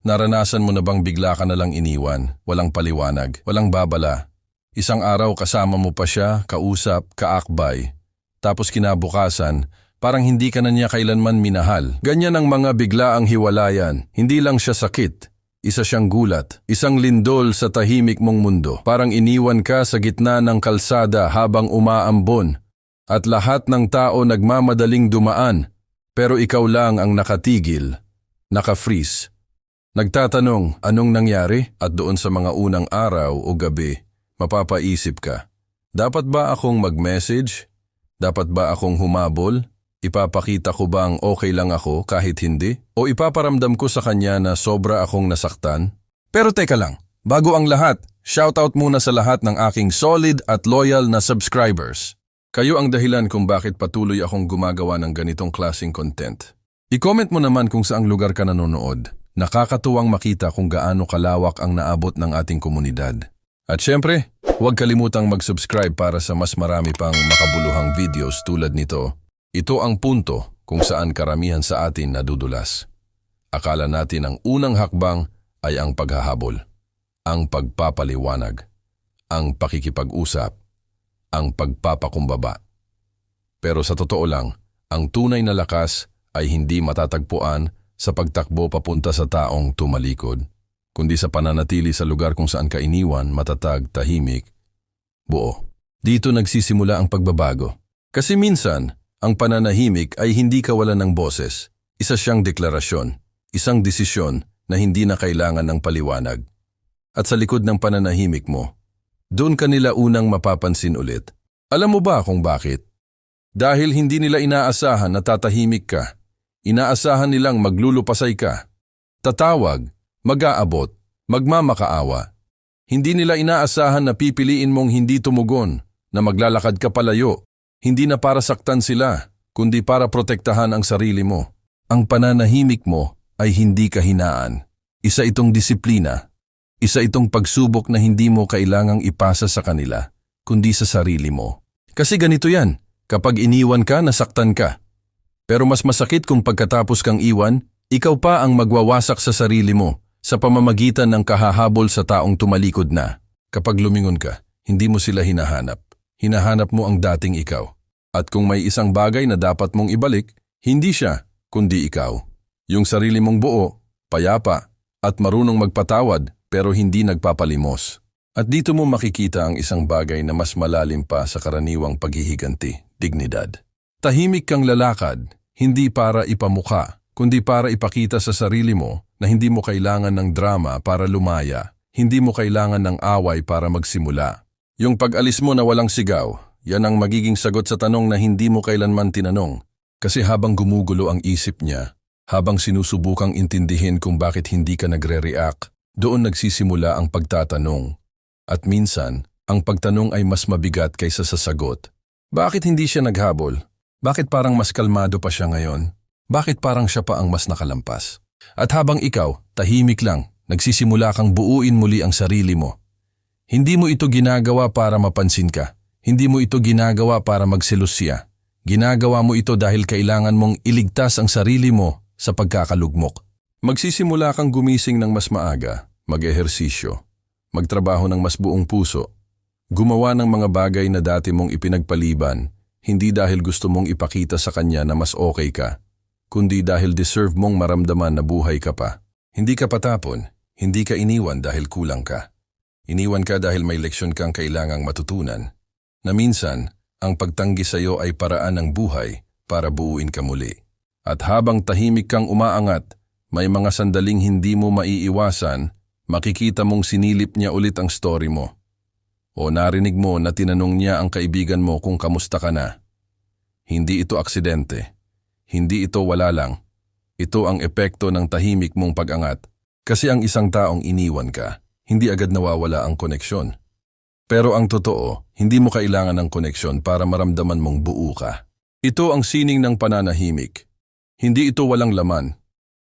Naranasan mo na bang bigla ka na lang iniwan, walang paliwanag, walang babala? Isang araw kasama mo pa siya, kausap, kaakbay. Tapos kinabukasan, parang hindi ka na niya kailanman minahal. Ganyan ang mga biglaang hiwalayan. Hindi lang siya sakit. Isa siyang gulat, isang lindol sa tahimik mong mundo. Parang iniwan ka sa gitna ng kalsada habang umaambon. At lahat ng tao nagmamadaling dumaan, pero ikaw lang ang nakatigil, naka-freeze. Nagtatanong, anong nangyari? At doon sa mga unang araw o gabi, mapapaisip ka, dapat ba akong mag-message? Dapat ba akong humabol? Ipapakita ko bang okay lang ako kahit hindi? O ipaparamdam ko sa kanya na sobra akong nasaktan? Pero teka lang, bago ang lahat, shoutout muna sa lahat ng aking solid at loyal na subscribers. Kayo ang dahilan kung bakit patuloy akong gumagawa ng ganitong klaseng content. I-comment mo naman kung saang lugar ka nanonood. Nakakatuwang makita kung gaano kalawak ang naabot ng ating komunidad. At syempre, huwag kalimutang mag-subscribe para sa mas marami pang makabuluhang videos tulad nito. Ito ang punto kung saan karamihan sa atin nadudulas. Akala natin ang unang hakbang ay ang paghahabol, ang pagpapaliwanag, ang pakikipag-usap, ang pagpapakumbaba. Pero sa totoo lang, ang tunay na lakas ay hindi matatagpuan sa pagtakbo papunta sa taong tumalikod, kundi sa pananatili sa lugar kung saan ka iniwan, matatag, tahimik, buo. Dito nagsisimula ang pagbabago. Kasi minsan, ang pananahimik ay hindi kawalan ng boses. Isa siyang deklarasyon, isang desisyon na hindi na kailangan ng paliwanag. At sa likod ng pananahimik mo, doon ka nila unang mapapansin ulit. Alam mo ba kung bakit? Dahil hindi nila inaasahan na tatahimik ka. Inaasahan nilang maglulupasay ka. Tatawag, mag-aabot, magmamakaawa. Hindi nila inaasahan na pipiliin mong hindi tumugon, na maglalakad ka palayo. Hindi na para saktan sila, kundi para protektahan ang sarili mo. Ang pananahimik mo ay hindi kahinaan. Isa itong disiplina. Isa itong pagsubok na hindi mo kailangang ipasa sa kanila, kundi sa sarili mo. Kasi ganito yan, kapag iniwan ka, nasaktan ka. Pero mas masakit kung pagkatapos kang iwan, ikaw pa ang magwawasak sa sarili mo sa pamamagitan ng kahahabol sa taong tumalikod na. Kapag lumingon ka, hindi mo sila hinahanap. Hinahanap mo ang dating ikaw. At kung may isang bagay na dapat mong ibalik, hindi siya, kundi ikaw. Yung sarili mong buo, payapa, at marunong magpatawad pero hindi nagpapalimos. At dito mo makikita ang isang bagay na mas malalim pa sa karaniwang paghihiganti, dignidad. Tahimik kang lalakad, hindi para ipamuka, kundi para ipakita sa sarili mo na hindi mo kailangan ng drama para lumaya, hindi mo kailangan ng away para magsimula. Yung pag-alis mo na walang sigaw, yan ang magiging sagot sa tanong na hindi mo kailanman tinanong. Kasi habang gumugulo ang isip niya, habang sinusubukang intindihin kung bakit hindi ka nagre-react, doon nagsisimula ang pagtatanong. At minsan, ang pagtanong ay mas mabigat kaysa sa sagot. Bakit hindi siya naghabol? Bakit parang mas kalmado pa siya ngayon? Bakit parang siya pa ang mas nakalampas? At habang ikaw, tahimik lang, nagsisimula kang buuin muli ang sarili mo. Hindi mo ito ginagawa para mapansin ka. Hindi mo ito ginagawa para magselos siya. Ginagawa mo ito dahil kailangan mong iligtas ang sarili mo sa pagkakalugmok. Magsisimula kang gumising ng mas maaga, mag-ehersisyo, magtrabaho ng mas buong puso, gumawa ng mga bagay na dati mong ipinagpaliban hindi dahil gusto mong ipakita sa kanya na mas okay ka, kundi dahil deserve mong maramdaman na buhay ka pa. Hindi ka patapon, hindi ka iniwan dahil kulang ka. Iniwan ka dahil may leksyon kang kailangang matutunan, na minsan, ang pagtanggi sa iyo ay paraan ng buhay para buuin ka muli. At habang tahimik kang umaangat, may mga sandaling hindi mo maiiwasan, makikita mong sinilip niya ulit ang story mo. O narinig mo na tinanong niya ang kaibigan mo kung kamusta ka na. Hindi ito aksidente. Hindi ito wala lang. Ito ang epekto ng tahimik mong pag-angat. Kasi ang isang taong iniwan ka, hindi agad nawawala ang koneksyon. Pero ang totoo, hindi mo kailangan ng koneksyon para maramdaman mong buo ka. Ito ang sining ng pananahimik. Hindi ito walang laman.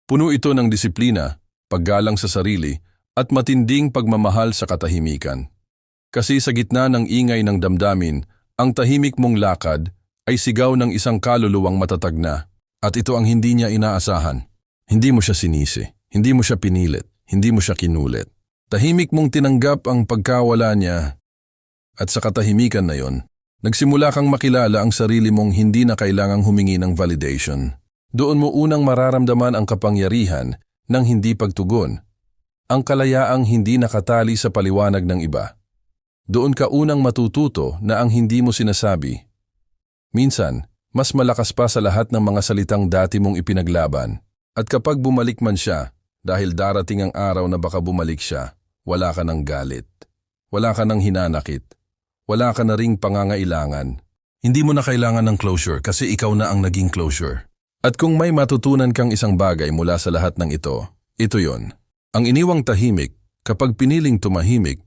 Puno ito ng disiplina, paggalang sa sarili, at matinding pagmamahal sa katahimikan. Kasi sa gitna ng ingay ng damdamin, ang tahimik mong lakad ay sigaw ng isang kaluluwang matatag na at ito ang hindi niya inaasahan. Hindi mo siya sinisi. Hindi mo siya pinilit, hindi mo siya kinulit. Tahimik mong tinanggap ang pagkawala niya at sa katahimikan na yon, nagsimula kang makilala ang sarili mong hindi na kailangang humingi ng validation. Doon mo unang mararamdaman ang kapangyarihan ng hindi pagtugon, ang kalayaang hindi nakatali sa paliwanag ng iba. Doon ka unang matututo na ang hindi mo sinasabi. Minsan, mas malakas pa sa lahat ng mga salitang dati mong ipinaglaban. At kapag bumalik man siya, dahil darating ang araw na baka bumalik siya, wala ka ng galit. Wala ka ng hinanakit. Wala ka na ring pangangailangan. Hindi mo na kailangan ng closure kasi ikaw na ang naging closure. At kung may matutunan kang isang bagay mula sa lahat ng ito, ito yon. Ang iniwang tahimik, kapag piniling tumahimik,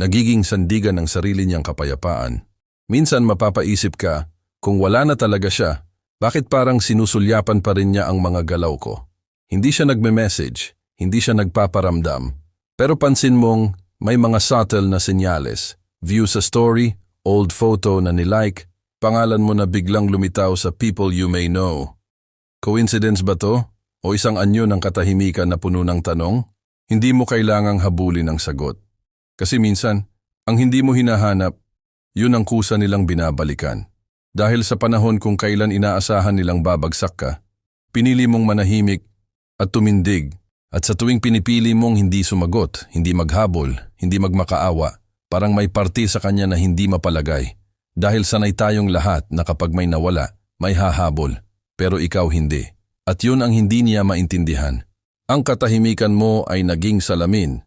nagiging sandigan ng sarili niyang kapayapaan. Minsan mapapaisip ka, kung wala na talaga siya, bakit parang sinusulyapan pa rin niya ang mga galaw ko? Hindi siya nagme-message, hindi siya nagpaparamdam. Pero pansin mong may mga subtle na senyales. View sa story, old photo na nilike, pangalan mo na biglang lumitaw sa people you may know. Coincidence ba to? O isang anyo ng katahimikan na puno ng tanong? Hindi mo kailangang habulin ang sagot. Kasi minsan, ang hindi mo hinahanap, yun ang kusa nilang binabalikan. Dahil sa panahon kung kailan inaasahan nilang babagsak ka, pinili mong manahimik at tumindig at sa tuwing pinipili mong hindi sumagot, hindi maghabol, hindi magmakaawa, parang may parti sa kanya na hindi mapalagay. Dahil sanay tayong lahat na kapag may nawala, may hahabol, pero ikaw hindi. At yun ang hindi niya maintindihan. Ang katahimikan mo ay naging salamin,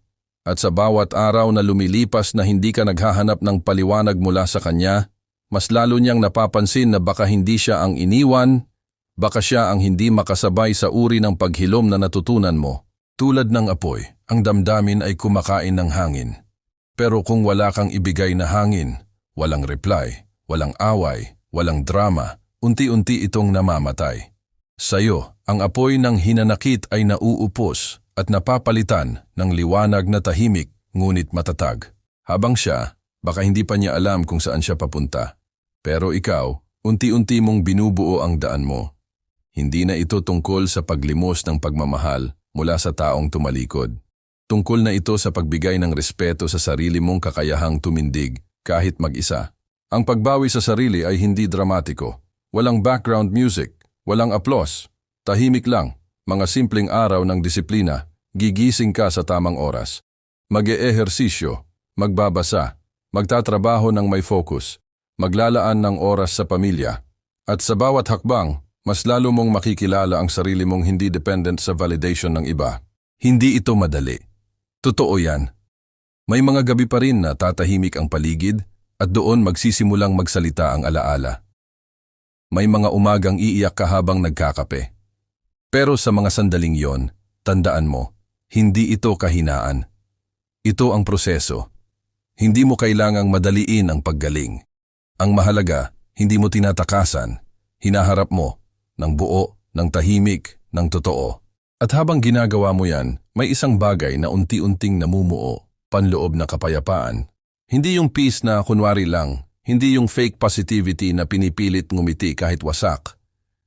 at sa bawat araw na lumilipas na hindi ka naghahanap ng paliwanag mula sa kanya, mas lalo niyang napapansin na baka hindi siya ang iniwan, baka siya ang hindi makasabay sa uri ng paghilom na natutunan mo. Tulad ng apoy, ang damdamin ay kumakain ng hangin. Pero kung wala kang ibigay na hangin, walang reply, walang away, walang drama, unti-unti itong namamatay. Sa'yo, ang apoy ng hinanakit ay nauupos at napapalitan ng liwanag na tahimik ngunit matatag. Habang siya, baka hindi pa niya alam kung saan siya papunta. Pero ikaw, unti-unti mong binubuo ang daan mo. Hindi na ito tungkol sa paglimos ng pagmamahal mula sa taong tumalikod. Tungkol na ito sa pagbigay ng respeto sa sarili mong kakayahang tumindig kahit mag-isa. Ang pagbawi sa sarili ay hindi dramatiko. Walang background music, walang aplos. Tahimik lang, mga simpleng araw ng disiplina, gigising ka sa tamang oras. Mag-eehersisyo, magbabasa, magtatrabaho ng may focus, maglalaan ng oras sa pamilya. At sa bawat hakbang, mas lalo mong makikilala ang sarili mong hindi dependent sa validation ng iba. Hindi ito madali. Totoo yan. May mga gabi pa rin na tatahimik ang paligid at doon magsisimulang magsalita ang alaala. May mga umagang iiyak ka habang nagkakape. Pero sa mga sandaling yon, tandaan mo, hindi ito kahinaan. Ito ang proseso. Hindi mo kailangang madaliin ang paggaling. Ang mahalaga, hindi mo tinatakasan. Hinaharap mo ng buo, ng tahimik, ng totoo. At habang ginagawa mo yan, may isang bagay na unti-unting namumuo, panloob na kapayapaan. Hindi yung peace na kunwari lang, hindi yung fake positivity na pinipilit ngumiti kahit wasak.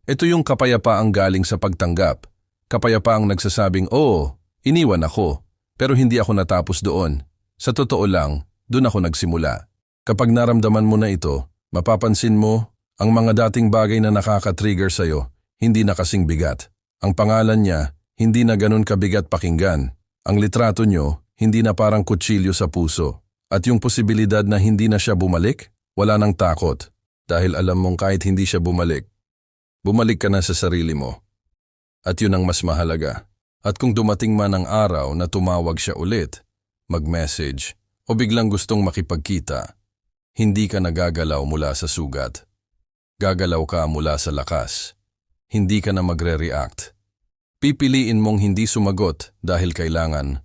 Ito yung kapayapaang galing sa pagtanggap. Kapayapaang nagsasabing, oo, iniwan ako, pero hindi ako natapos doon. Sa totoo lang, doon ako nagsimula. Kapag naramdaman mo na ito, mapapansin mo ang mga dating bagay na nakaka-trigger sa'yo, hindi na kasing bigat. Ang pangalan niya, hindi na ganun kabigat pakinggan. Ang litrato nyo, hindi na parang kutsilyo sa puso. At yung posibilidad na hindi na siya bumalik, wala nang takot. Dahil alam mong kahit hindi siya bumalik, bumalik ka na sa sarili mo. At yun ang mas mahalaga. At kung dumating man ang araw na tumawag siya ulit, mag-message, o biglang gustong makipagkita, hindi ka nagagalaw mula sa sugat. Gagalaw ka mula sa lakas. Hindi ka na magre-react. Pipiliin mong hindi sumagot dahil kailangan,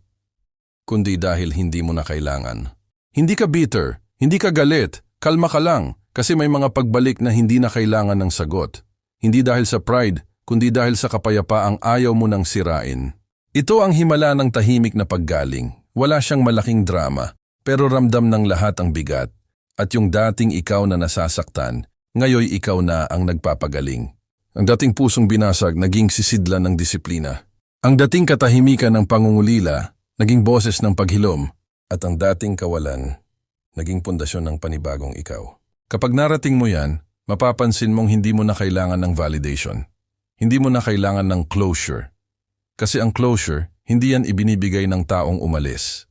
kundi dahil hindi mo na kailangan. Hindi ka bitter, hindi ka galit, kalma ka lang kasi may mga pagbalik na hindi na kailangan ng sagot. Hindi dahil sa pride, kundi dahil sa kapayapaang ayaw mo nang sirain. Ito ang himala ng tahimik na paggaling. Wala siyang malaking drama, pero ramdam ng lahat ang bigat. At yung dating ikaw na nasasaktan, Ngayoy ikaw na ang nagpapagaling. Ang dating pusong binasag naging sisidlan ng disiplina. Ang dating katahimikan ng pangungulila, naging boses ng paghilom, at ang dating kawalan, naging pundasyon ng panibagong ikaw. Kapag narating mo yan, mapapansin mong hindi mo na kailangan ng validation. Hindi mo na kailangan ng closure. Kasi ang closure, hindi yan ibinibigay ng taong umalis.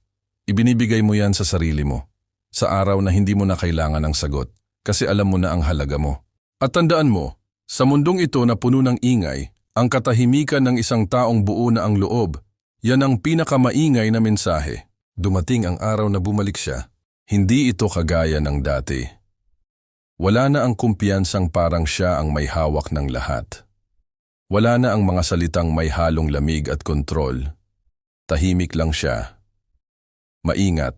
Ibinibigay mo yan sa sarili mo. Sa araw na hindi mo na kailangan ng sagot. Kasi alam mo na ang halaga mo. At tandaan mo, sa mundong ito na puno ng ingay, ang katahimikan ng isang taong buo na ang loob, yan ang pinakamaingay na mensahe. Dumating ang araw na bumalik siya. Hindi ito kagaya ng dati. Wala na ang kumpiyansang parang siya ang may hawak ng lahat. Wala na ang mga salitang may halong lamig at kontrol. Tahimik lang siya. Maingat.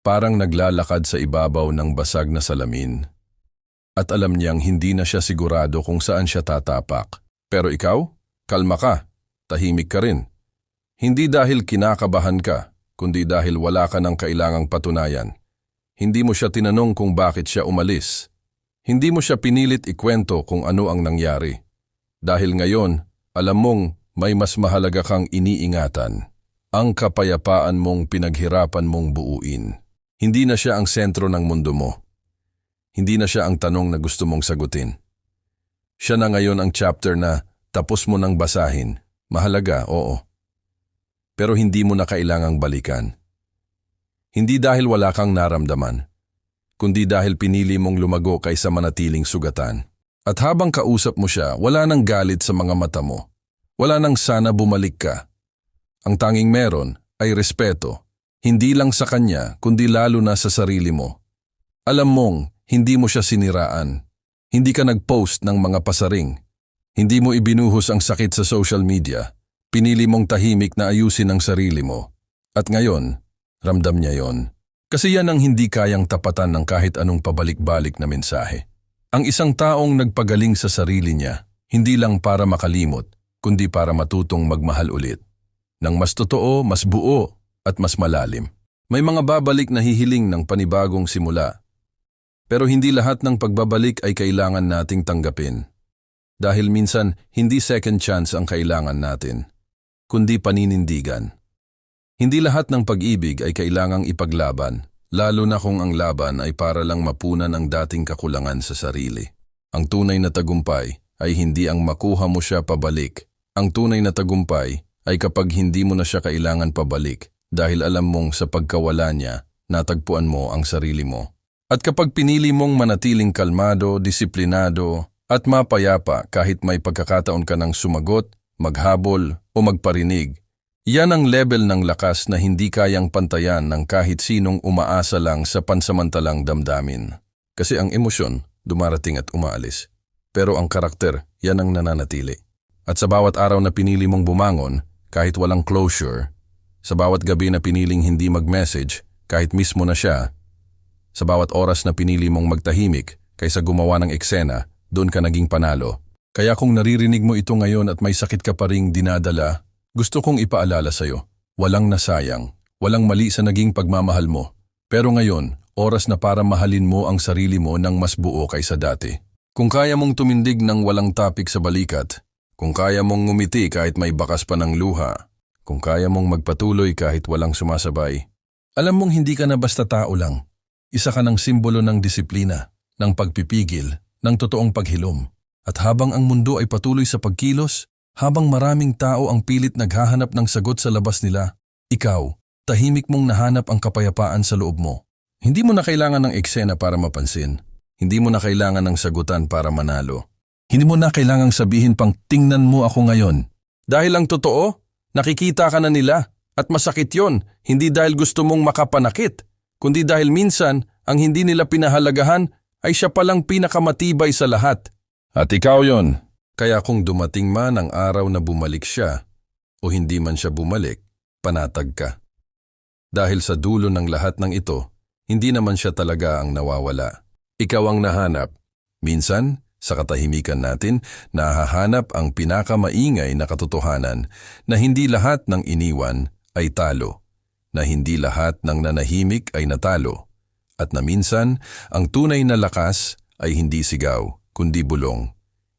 Parang naglalakad sa ibabaw ng basag na salamin. At alam niyang hindi na siya sigurado kung saan siya tatapak. Pero ikaw, kalma ka. Tahimik ka rin. Hindi dahil kinakabahan ka, kundi dahil wala ka ng kailangang patunayan. Hindi mo siya tinanong kung bakit siya umalis. Hindi mo siya pinilit ikwento kung ano ang nangyari. Dahil ngayon, alam mong may mas mahalaga kang iniingatan. Ang kapayapaan mong pinaghirapan mong buuin. Hindi na siya ang sentro ng mundo mo. Hindi na siya ang tanong na gusto mong sagutin. Siya na ngayon ang chapter na tapos mo nang basahin. Mahalaga, oo. Pero hindi mo na kailangang balikan. Hindi dahil wala kang naramdaman, kundi dahil pinili mong lumago kaysa manatiling sugatan. At habang kausap mo siya, wala nang galit sa mga mata mo. Wala nang sana bumalik ka. Ang tanging meron ay respeto, hindi lang sa kanya kundi lalo na sa sarili mo. Alam mong hindi mo siya siniraan. Hindi ka nag-post ng mga pasaring. Hindi mo ibinuhos ang sakit sa social media. Pinili mong tahimik na ayusin ang sarili mo. At ngayon, ramdam niya yon. Kasi yan ang hindi kayang tapatan ng kahit anong pabalik-balik na mensahe. Ang isang taong nagpagaling sa sarili niya, hindi lang para makalimot, kundi para matutong magmahal ulit. Nang mas totoo, mas buo, at mas malalim. May mga babalik na hihiling ng panibagong simula. Pero hindi lahat ng pagbabalik ay kailangan nating tanggapin. Dahil minsan, hindi second chance ang kailangan natin, kundi paninindigan. Hindi lahat ng pag-ibig ay kailangang ipaglaban, lalo na kung ang laban ay para lang mapunan ang dating kakulangan sa sarili. Ang tunay na tagumpay ay hindi ang makuha mo siya pabalik. Ang tunay na tagumpay ay kapag hindi mo na siya kailangan pabalik dahil alam mong sa pagkawala niya, natagpuan mo ang sarili mo. At kapag pinili mong manatiling kalmado, disiplinado, at mapayapa kahit may pagkakataon ka ng sumagot, maghabol o magparinig, yan ang level ng lakas na hindi kayang pantayan ng kahit sinong umaasa lang sa pansamantalang damdamin. Kasi ang emosyon, dumarating at umaalis. Pero ang karakter, yan ang nananatili. At sa bawat araw na pinili mong bumangon, kahit walang closure, sa bawat gabi na piniling hindi mag-message, kahit mismo na siya, sa bawat oras na pinili mong magtahimik kaysa gumawa ng eksena, doon ka naging panalo. Kaya kung naririnig mo ito ngayon at may sakit ka pa ring dinadala, gusto kong ipaalala sa'yo, walang nasayang, walang mali sa naging pagmamahal mo. Pero ngayon, oras na para mahalin mo ang sarili mo ng mas buo kaysa dati. Kung kaya mong tumindig ng walang tapik sa balikat, kung kaya mong ngumiti kahit may bakas pa ng luha, kung kaya mong magpatuloy kahit walang sumasabay, alam mong hindi ka na basta tao lang. Isa ka ng simbolo ng disiplina, ng pagpipigil, ng totoong paghilom. At habang ang mundo ay patuloy sa pagkilos, habang maraming tao ang pilit naghahanap ng sagot sa labas nila, ikaw, tahimik mong nahanap ang kapayapaan sa loob mo. Hindi mo na kailangan ng eksena para mapansin. Hindi mo na kailangan ng sagutan para manalo. Hindi mo na kailangang sabihin pang tingnan mo ako ngayon. Dahil ang totoo, nakikita ka na nila. At masakit yon, hindi dahil gusto mong makapanakit, kundi dahil minsan ang hindi nila pinahalagahan ay siya palang pinakamatibay sa lahat. At ikaw yon. Kaya kung dumating man ang araw na bumalik siya, o hindi man siya bumalik, panatag ka. Dahil sa dulo ng lahat ng ito, hindi naman siya talaga ang nawawala. Ikaw ang nahanap. Minsan, sa katahimikan natin, nahahanap ang pinakamaingay na katotohanan na hindi lahat ng iniwan ay talo na hindi lahat ng nanahimik ay natalo at na minsan ang tunay na lakas ay hindi sigaw kundi bulong.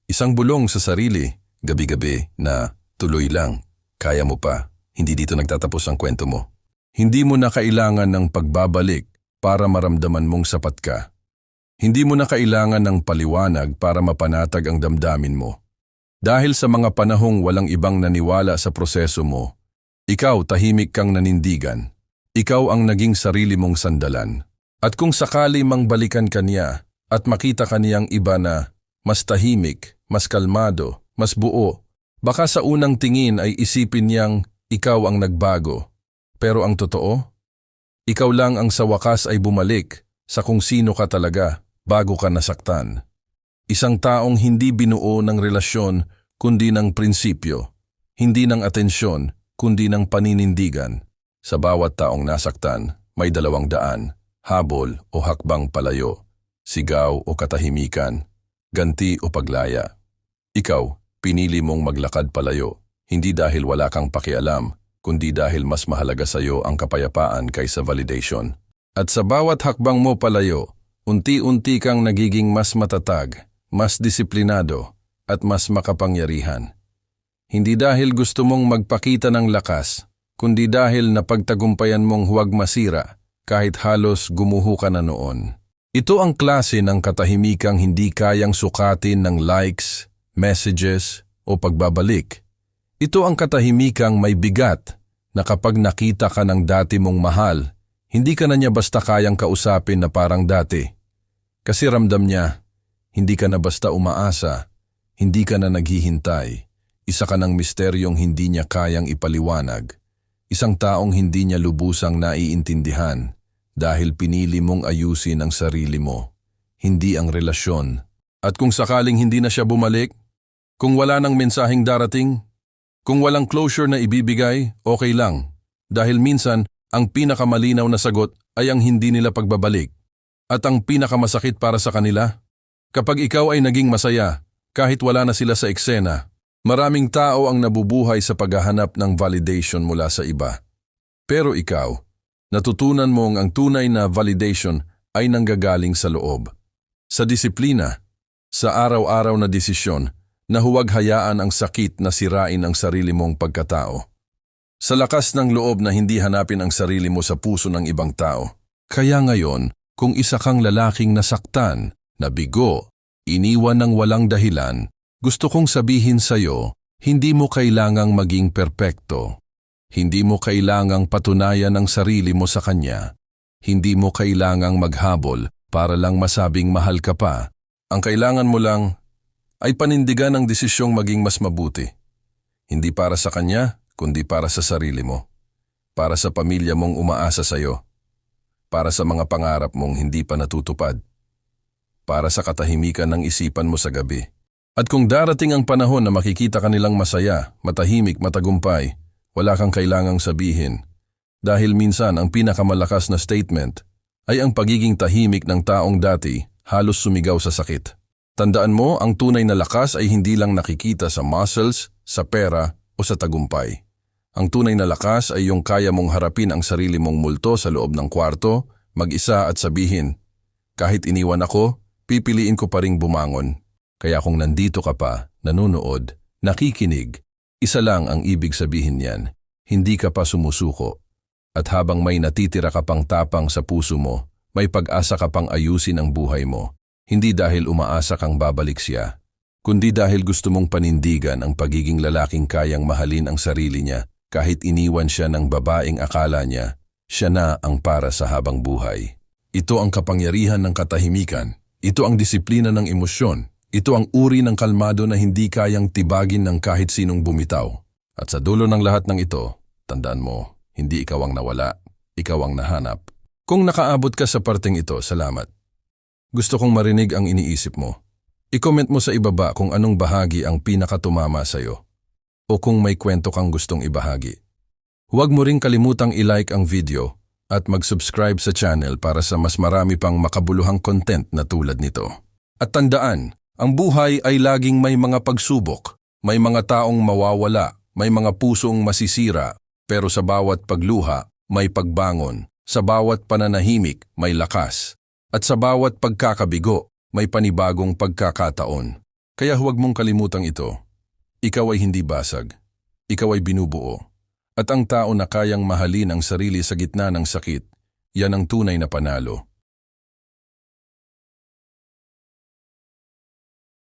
Isang bulong sa sarili, gabi-gabi na Tuloy lang. Kaya mo pa. Hindi dito nagtatapos ang kwento mo. Hindi mo na kailangan ng pagbabalik para maramdaman mong sapat ka. Hindi mo na kailangan ng paliwanag para mapanatag ang damdamin mo. Dahil sa mga panahong walang ibang naniwala sa proseso mo, ikaw tahimik kang nanindigan. Ikaw ang naging sarili mong sandalan. At kung sakali mang balikan ka niya at makita ka niyang iba na mas tahimik, mas kalmado, mas buo, baka sa unang tingin ay isipin niyang ikaw ang nagbago. Pero ang totoo, ikaw lang ang sa wakas ay bumalik sa kung sino ka talaga bago ka nasaktan. Isang taong hindi binuo ng relasyon kundi ng prinsipyo, hindi ng atensyon kundi ng paninindigan. Sa bawat taong nasaktan, may dalawang daan, habol o hakbang palayo, sigaw o katahimikan, ganti o paglaya. Ikaw, pinili mong maglakad palayo, hindi dahil wala kang pakialam, kundi dahil mas mahalaga sa iyo ang kapayapaan kaysa validation. At sa bawat hakbang mo palayo, unti-unti kang nagiging mas matatag, mas disiplinado, at mas makapangyarihan. Hindi dahil gusto mong magpakita ng lakas, kundi dahil napagtagumpayan mong huwag masira kahit halos gumuho ka na noon. Ito ang klase ng katahimikang hindi kayang sukatin ng likes, messages, o pagbabalik. Ito ang katahimikang may bigat na kapag nakita ka ng dati mong mahal, hindi ka na niya basta kayang kausapin na parang dati. Kasi ramdam niya, hindi ka na basta umaasa, hindi ka na naghihintay. Isa ka ng misteryong hindi niya kayang ipaliwanag. Isang taong hindi niya lubusang naiintindihan dahil pinili mong ayusin ang sarili mo, hindi ang relasyon. At kung sakaling hindi na siya bumalik, kung wala nang mensaheng darating, kung walang closure na ibibigay, okay lang. Dahil minsan, ang pinakamalinaw na sagot ay ang hindi nila pagbabalik. At ang pinakamasakit para sa kanila, kapag ikaw ay naging masaya, kahit wala na sila sa eksena, maraming tao ang nabubuhay sa paghahanap ng validation mula sa iba. Pero ikaw, natutunan mong ang tunay na validation ay nanggagaling sa loob. Sa disiplina, sa araw-araw na desisyon, na huwag hayaan ang sakit na sirain ang sarili mong pagkatao. Sa lakas ng loob na hindi hanapin ang sarili mo sa puso ng ibang tao. Kaya ngayon, kung isa kang lalaking nasaktan, nabigo, iniwan ng walang dahilan, gusto kong sabihin sa'yo, hindi mo kailangang maging perpekto. Hindi mo kailangang patunayan ang sarili mo sa kanya. Hindi mo kailangang maghabol para lang masabing mahal ka pa. Ang kailangan mo lang ay panindigan ang desisyong maging mas mabuti. Hindi para sa kanya, kundi para sa sarili mo. Para sa pamilya mong umaasa sa iyo. Para sa mga pangarap mong hindi pa natutupad. Para sa katahimikan ng isipan mo sa gabi. At kung darating ang panahon na makikita ka nilang masaya, matahimik, matagumpay, wala kang kailangang sabihin. Dahil minsan ang pinakamalakas na statement ay ang pagiging tahimik ng taong dati halos sumigaw sa sakit. Tandaan mo, ang tunay na lakas ay hindi lang nakikita sa muscles, sa pera o sa tagumpay. Ang tunay na lakas ay yung kaya mong harapin ang sarili mong multo sa loob ng kwarto, mag-isa at sabihin, kahit iniwan ako, pipiliin ko pa ring bumangon. Kaya kung nandito ka pa, nanonood, nakikinig, isa lang ang ibig sabihin niyan, hindi ka pa sumusuko. At habang may natitira ka pang tapang sa puso mo, may pag-asa ka pang ayusin ang buhay mo. Hindi dahil umaasa kang babalik siya, kundi dahil gusto mong panindigan ang pagiging lalaking kayang mahalin ang sarili niya kahit iniwan siya ng babaeng akala niya, siya na ang para sa habang buhay. Ito ang kapangyarihan ng katahimikan. Ito ang disiplina ng emosyon. Ito ang uri ng kalmado na hindi kayang tibagin ng kahit sinong bumitaw. At sa dulo ng lahat ng ito, tandaan mo, hindi ikaw ang nawala, ikaw ang nahanap. Kung nakaabot ka sa parteng ito, salamat. Gusto kong marinig ang iniisip mo. I-comment mo sa ibaba kung anong bahagi ang pinakatumama sa'yo o kung may kwento kang gustong ibahagi. Huwag mo ring kalimutang i-like ang video at mag-subscribe sa channel para sa mas marami pang makabuluhang content na tulad nito. At tandaan, ang buhay ay laging may mga pagsubok, may mga taong mawawala, may mga pusong masisira, pero sa bawat pagluha, may pagbangon, sa bawat pananahimik, may lakas. At sa bawat pagkakabigo, may panibagong pagkakataon. Kaya huwag mong kalimutang ito. Ikaw ay hindi basag. ikaw ay binubuo. At ang tao na kayang mahalin ang sarili sa gitna ng sakit, yan ang tunay na panalo.